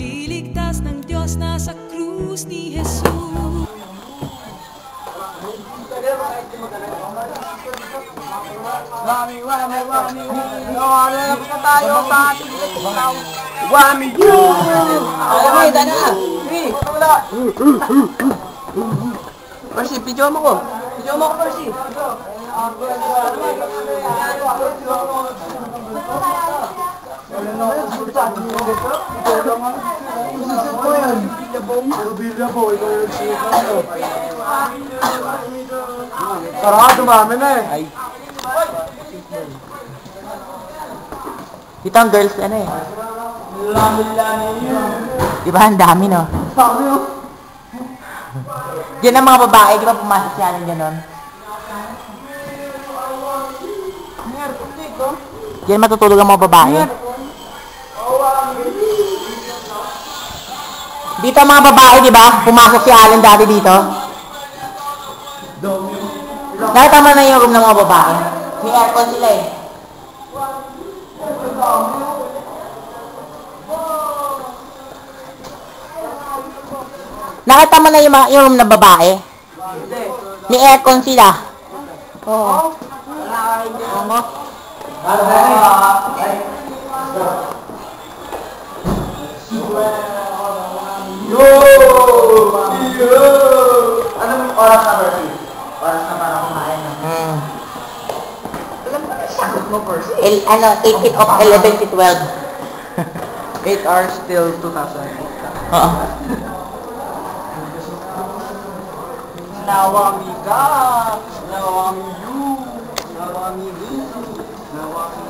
Pagliligtas ng Diyos na sa krus ni Jesus. Wami, wami, wami, wami. O, alam na tayo, pati sa tinaw. Wami, Alam mo, ito na. Three. Percy, video mo ko. Video mo ko, Percy. Percy. Tara, dumami na eh. Ay. Dito ang girls, ano eh. Di ba, ang dami, no? Yan ang mga babae, di ba pumasok siya ng gano'n? Yan matutulog ang mga babae. Dito mga babae, di ba? Pumasok si Alan dati dito. Nakita mo na yung room ng mga babae. May aircon sila eh. Nakita mo na yung, yung room ng babae? May aircon sila. Oo. Ano? Yo! Yo! Anong oras na, Percy? Oras na para kumain na. Mm. Alam mo, sagot mo, Percy. El, ano, take it off 11 to 12. 8 hours till 2008. Oo. Nawami ka! Nawami you! Nawami you! Nawami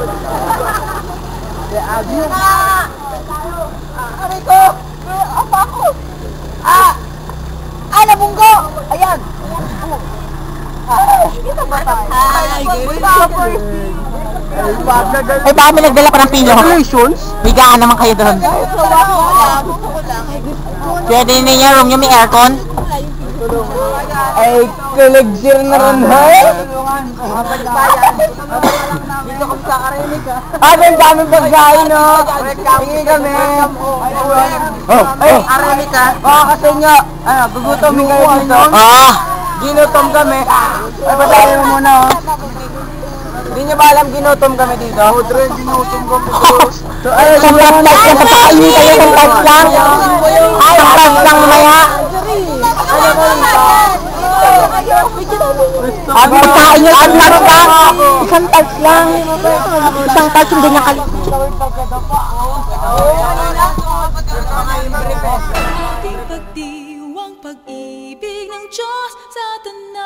Si Agyo. Aray ko! Apa ako? Ah! Ah, nabunggo! Ayan! Ah, kita ba tayo? Ay, Ay, pagkagal. Ay, baka may nagdala pa ng pilo. Congratulations! Bigaan naman kayo doon. Pwede ninyo room nyo may aircon? Ay, kalagsir na rin, hay! Dito kami sa karinig, ha? Ah, ang daming pagkain, no? Hingi kami. Oh, Ay, karinig, ha? Oo, kasi nga, ano, gugutomin kayo dito. Ah, Ginutom kami. Ay, patayin mo muna, oh. Hindi niyo ba alam ginutom kami dito? Oo, Dre, ginutom kami. So, ay, isang tas lang, yung papakainin kayo ng tas lang. Ay, ang tas lang maya. Ano ba Ang pagkain nyo, ang tas lang. Isang tas lang. Isang tas hindi niya kalit. pagdiwang pag-ibig ng Diyos sa tanan.